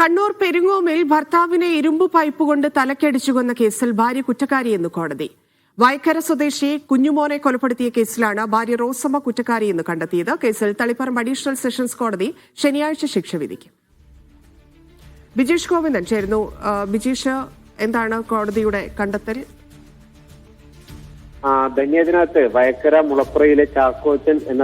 കണ്ണൂർ പെരുങ്ങോമിൽ ഭർത്താവിനെ ഇരുമ്പ് പൈപ്പ് കൊണ്ട് തലക്കടിച്ചു കൊന്ന കേസിൽ ഭാര്യ കുറ്റക്കാരിയെന്ന് കോടതി. വയക്കര സ്വദേശി കുഞ്ഞുമോനെ കൊലപ്പെടുത്തിയ കേസിലാണ് ഭാര്യ റോസമ്മ കുറ്റക്കാരിയെന്ന് കണ്ടെത്തിയത്. കേസിൽ തളിപ്പറമ്പ് അഡീഷണൽ സെഷൻസ് കോടതി ശനിയാഴ്ച ശിക്ഷ വിധിക്കും. ബിജീഷ് ഗോവിന്ദൻ ചേരുന്നു. ബിജേഷ് എന്താണ് കോടതിയുടെ കണ്ടെത്തൽ? ധന്യതിനകത്ത് വയക്കര മുളപ്പുറയിലെ ചാക്കോച്ചൻ എന്ന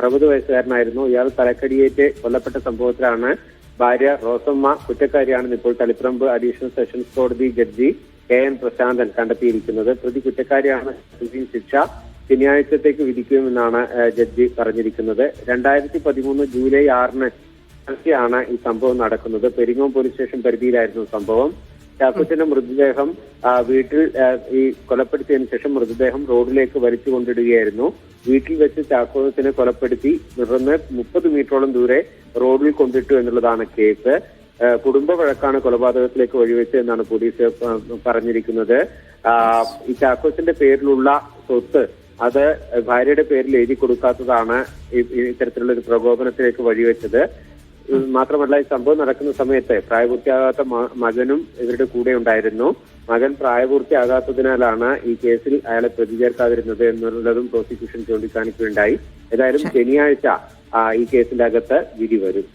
അറുപത് വയസ്സുകാരനായിരുന്നു. ഇയാൾ തലക്കടിയേറ്റ് കൊല്ലപ്പെട്ട സംഭവത്തിലാണ് ഭാര്യ റോസമ്മ കുറ്റക്കാരിയാണെന്ന് ഇപ്പോൾ തളിപ്പറമ്പ് അഡീഷണൽ സെഷൻസ് കോടതി ജഡ്ജി കെ എൻ പ്രശാന്തൻ കണ്ടെത്തിയിരിക്കുന്നത്. പ്രതി കുറ്റക്കാരിയാണ് ശിക്ഷ ശനിയാഴ്ചത്തേക്ക് വിധിക്കുമെന്നാണ് ജഡ്ജി പറഞ്ഞിരിക്കുന്നത്. രണ്ടായിരത്തി പതിമൂന്ന് ജൂലൈ ആറിന് ആണ് ഈ സംഭവം നടക്കുന്നത്. പെരിങ്ങോം പോലീസ് സ്റ്റേഷൻ പരിധിയിലായിരുന്നു സംഭവം. ചാക്കോച്ചന്റെ മൃതദേഹം വീട്ടിൽ ഈ കൊലപ്പെടുത്തിയതിനു ശേഷം മൃതദേഹം റോഡിലേക്ക് വലിച്ചു കൊണ്ടിടുകയായിരുന്നു വീട്ടിൽ വെച്ച് ചാക്കോച്ചനെ കൊലപ്പെടുത്തി തുടർന്ന് മുപ്പത് മീറ്ററോളം ദൂരെ റോഡിൽ കൊണ്ടിട്ടു എന്നുള്ളതാണ് കേസ്. കുടുംബ വഴക്കാണ് കൊലപാതകത്തിലേക്ക് വഴിവെച്ചത് എന്നാണ് പോലീസ് പറഞ്ഞിരിക്കുന്നത്. ഈ ചാക്കോച്ചന്റെ പേരിലുള്ള സ്വത്ത് അത് ഭാര്യയുടെ പേരിൽ എഴുതി കൊടുക്കാത്തതാണ് ഇത്തരത്തിലുള്ള ഒരു പ്രകോപനത്തിലേക്ക് വഴിവെച്ചത്. മാത്രമല്ല ഈ സംഭവം നടക്കുന്ന സമയത്ത് പ്രായപൂർത്തിയാകാത്ത മകനും ഇവരുടെ കൂടെ ഉണ്ടായിരുന്നു. മകൻ പ്രായപൂർത്തിയാകാത്തതിനാലാണ് ഈ കേസിൽ അയാളെ പ്രതി ചേർക്കാതിരുന്നത് എന്നുള്ളതും പ്രോസിക്യൂഷൻ ചൂണ്ടിക്കാണിക്കുകയുണ്ടായി. ഏതായാലും ശനിയാഴ്ച ഈ കേസിന്റെ അകത്ത് വിധി വരും.